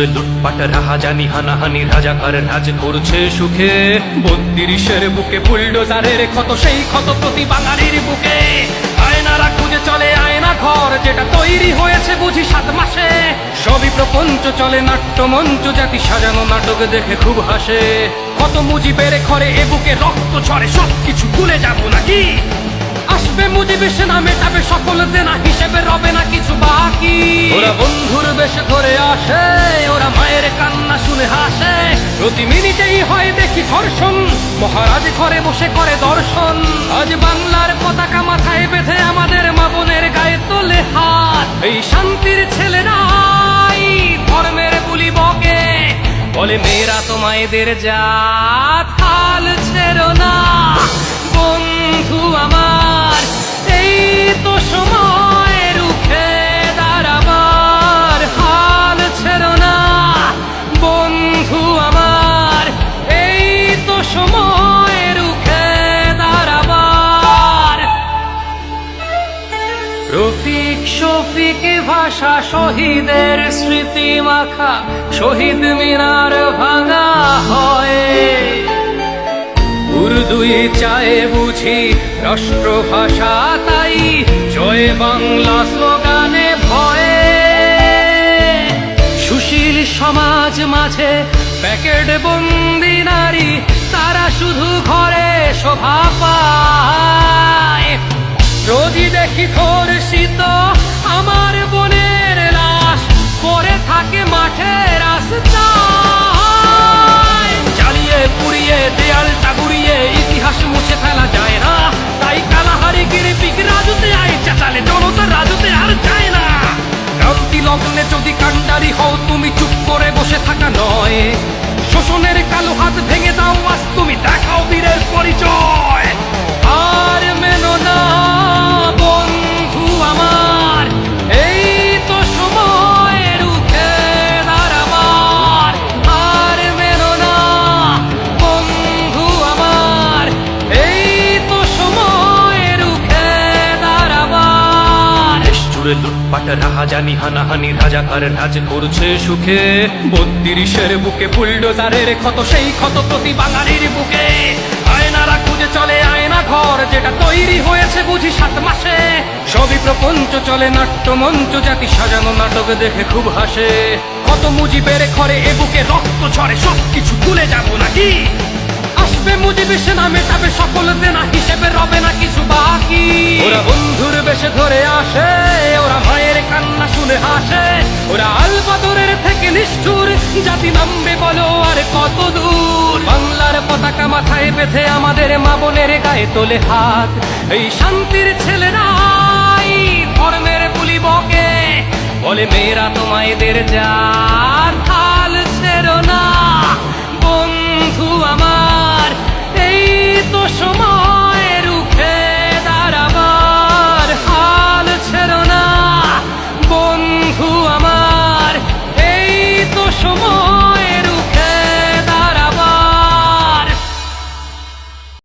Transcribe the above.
জুড়ে লুটপাট, রাহাজানি, হানাহানি, রাজাকার, রাজ করছে সুখে। বত্রিশের বুকে বুলডোজারের ক্ষত, সেই ক্ষত প্রতি বাঙালির বুকে। আয়নারা খুঁজে চলে আয়না ঘর, যেটা তৈরি হয়েছে বুঝি সাত মাসে। সবই প্রপঞ্চ, চলে নাট্যমঞ্চ, জাতি সাজানো নাটক দেখে খুব হাসে। কত মুজিবের ঘরে এ বুকে রক্ত ছড়ে সব কিছু ভুলে যাব নাকি? আসবে মুজিবে সেনা মেটাবে সকল দেনা হিসেবে রবে না কিছু বাকি। ওরা বন্ধুর বেশে ধরে আসে, ওরা মায়ের কান্না শুনে হাসে। প্রতি মিনিটেই হয় দেখি ধর্ষণ, মহারাজ ঘরে বসে করে দর্শন। আজ বাংলার পতাকা মাথায় বেঁধে আমাদের মা বোনের গায়ে তোলে হাত। এই শান্তির ছেলেরাই ধর্মের বুলি বকে। বলে, মেয়েরা তো মায়েদের জাত, হাল ছেড়ো না। শফিক ভাষা শহীদের স্মৃতি মাখা, শহীদ মিনার ভাঙা হয়। উর্দুই চায় বুঝি রাষ্ট্রভাষা তাই, জয় বাংলা স্লোগানে ভয়ে। সুশীল সমাজ মাঝে প্যাকেট বন্দি নারী, তারা শুধু ঘরে শোভা পায়। রোজই দেখি থোর শীত আমার বোনের লাশ পরে থাকে মাঠে রাস্তায়। জ্বালিয়ে পুড়িয়ে, দেয়ালটা গুড়িয়ে, ইতিহাস মুছে ফেলা যায় না। তাই কালাহারি গিরি পিক রাজুতে আয়, চাচালে জনতা রাজুতে আর যায় না। ক্রান্তি লগ্নে যদি কান্ডারি হও, তুমি চুপ জুড়ে লুটপাট রাহাজানি হানাহানি, রাজাকার রাজ করছে সুখে। বত্রিশের বুকে বুলডোজারের ক্ষত, সেই ক্ষত প্রতি বাঙালির বুকে। আয়নারা খুঁজে চলে, আয়না ঘর যেটা তৈরি হয়েছে বুঝি সাত মাসে। সবই প্রপঞ্চ চলে, নাট্যমঞ্চ জাতি সাজানো, নাটক দেখে খুব হাসে। কত মুজিবের ঘরে এ বুকে রক্ত ছড়ে সব কিছু ভুলে যাব নাকি? আসবে মুজিবে সেনা মেটাবে সকল দেনা হিসেবে রবে না কিছু বাকি। ওরা বন্ধুর বেশে হাসে। ওরা আলবাদরের থেকে নিষ্ঠুর, জাতি নামবে বলো আর কত দূর। বাংলার পতাকা মাথায় বেঁধে আমাদের মা বোনের গায়ে তোলে হাত। এই শান্তির ছেলেরাই ধর্মের পুলি বকে। বলে, মেয়েরা তোমায় দের জাত